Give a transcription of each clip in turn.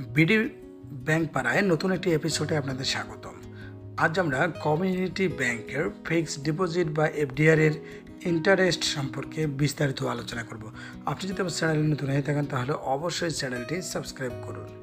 BD bank পাড়ায় নতুন একটি এপিসোডে আপনাদের স্বাগতম। আজ আমরা কমিউনিটি ব্যাংকের ফিক্সড ডিপোজিট বা এফডিআর এর ইন্টারেস্ট সম্পর্কে বিস্তারিত আলোচনা করব। আপনি যদি আমার চ্যানেলে নতুন হয়ে থাকেন, তাহলে অবশ্যই চ্যানেলটি সাবস্ক্রাইব করুন।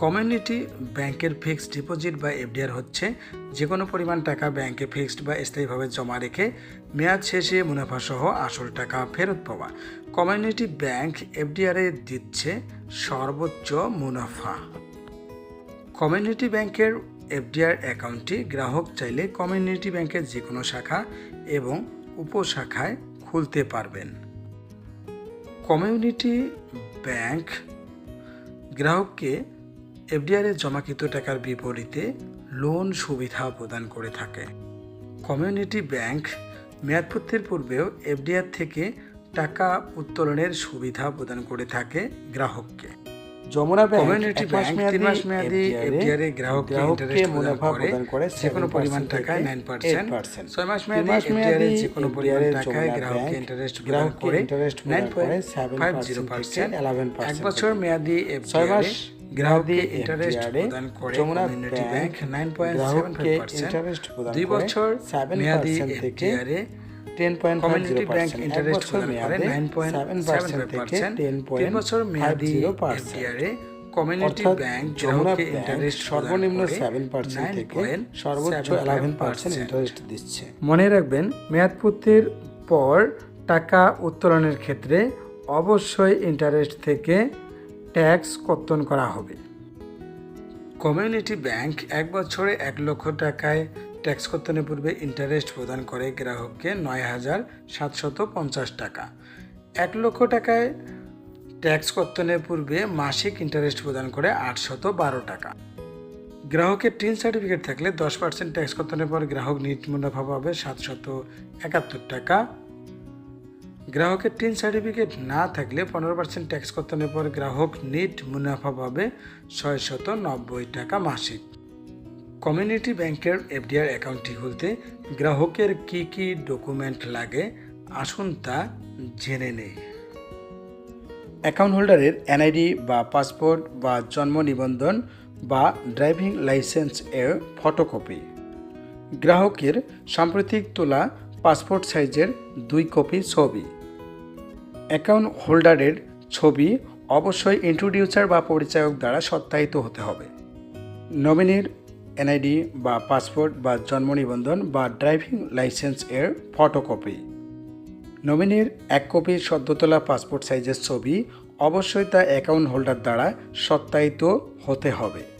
কমিউনিটি ব্যাংকের ফিক্সড ডিপোজিট বা এফডিআর হচ্ছে যে কোনো পরিমাণ টাকা ব্যাংকে ফিক্সড বা স্থায়ীভাবে জমা রেখে মেয়াদ শেষে মুনাফা সহ আসল টাকা ফেরত পাওয়া। কমিউনিটি ব্যাংক এফডিআরে দিচ্ছে সর্বোচ্চ মুনাফা। কমিউনিটি ব্যাংকের এফডিআর অ্যাকাউন্টটি গ্রাহক চাইলে কমিউনিটি ব্যাংকের যে কোনো শাখা এবং উপশাখায় খুলতে পারবেন। কমিউনিটি ব্যাংক গ্রাহককে এফডিআরে জমাকৃত টাকার বিপরীতে লোন সুবিধা প্রদান করে থাকে। কমিউনিটি ব্যাংক মেয়াদপূর্তির পূর্বেও এফডিআর থেকে টাকা উত্তোলনের সুবিধা প্রদান করে থাকে গ্রাহককে। যমুনা ব্যাংক কমিউনিটি ব্যাংক তিন মাস মেয়াদি এফডিআর এ ইন্টারেস্ট মুনাফা প্রদান করে যে কোনো পরিমাণ টাকায় থেকে নাইন পার্সেন্ট 8% ছয় মাস মেয়াদি এফডিআর এ যে কোনো পরিমাণ টাকায় গ্রাহককে ইন্টারেস্ট প্রদান গ্রাহককে করে interest প্রদান নাইন করে পয়েন্ট ফাইভ জিরো 7% 11% এক বছর মেয়াদি ছয় এফডিআর মাস গ্রাহককে ইন্টারেস্ট প্রদান করে community bank bank nine point seven গ্রাহককে ফাইভ পার্সেন্ট দুই বছর 7% মেয়াদি FDR ten point community bank interest প্রদান করে নাইন পয়েন্ট সেভেন থেকে পার্সেন্ট টেন তিন পয়েন্ট বছর মেয়াদি এফডিআরে কমিউনিটি ব্যাংক যমুনা গ্রাহককে ইন্টারেস্ট সর্বনিম্ন সেভেন পার্সেন্ট থেকে সর্বোচ্চ ইলেভেন পার্সেন্ট ইন্টারেস্ট দিচ্ছে। মনে রাখবেন মেয়াদপূর্তির পর টাকা উত্তোলনের ক্ষেত্রে অবশ্যই ইন্টারেস্ট থেকে ট্যাক্স কর্তন করা হবে। কমিউনিটি ব্যাংক এক বছরে এক লক্ষ টাকায় ট্যাক্স কর্তনের পূর্বে ইন্টারেস্ট প্রদান করে গ্রাহককে নয় হাজার সাতশত পঞ্চাশ টাকা। এক লক্ষ টাকায় ট্যাক্স কর্তনের পূর্বে মাসিক ইন্টারেস্ট প্রদান করে আটশত বারো টাকা। গ্রাহকের টিন সার্টিফিকেট থাকলে দশ পার্সেন্ট ট্যাক্স কর্তনের পর গ্রাহক নিট মুনাফা পাবে সাতশত একাত্তর টাকা। গ্রাহকের টিন সার্টিফিকেট না থাকলে পনেরো পার্সেন্ট ট্যাক্স কর্তনের পর গ্রাহক নিট মুনাফা পাবে ছয়শত নব্বই টাকা মাসিক। কমিউনিটি ব্যাংকের এফডিআর অ্যাকাউন্টটি খুলতে গ্রাহকের কি কি ডকুমেন্ট লাগে আসুন তা জেনে নেই। অ্যাকাউন্ট হোল্ডারের এনআইডি বা পাসপোর্ট বা জন্ম নিবন্ধন বা ড্রাইভিং লাইসেন্স এর ফটোকপি গ্রাহকের সাম্প্রতিক তোলা পাসপোর্ট সাইজের দুই কপি ছবি। অ্যাকাউন্ট হোল্ডারের ছবি অবশ্যই ইন্ট্রোডিউসার বা পরিচায়ক দ্বারা সত্যায়িত হতে হবে। নমিনির এনআইডি বা পাসপোর্ট বা জন্ম নিবন্ধন বা ড্রাইভিং লাইসেন্স এর ফটোকপি। নমিনির এক কপি সদ্য তোলা পাসপোর্ট সাইজের ছবি অবশ্যই তা অ্যাকাউন্ট হোল্ডার দ্বারা সত্যায়িত হতে হবে।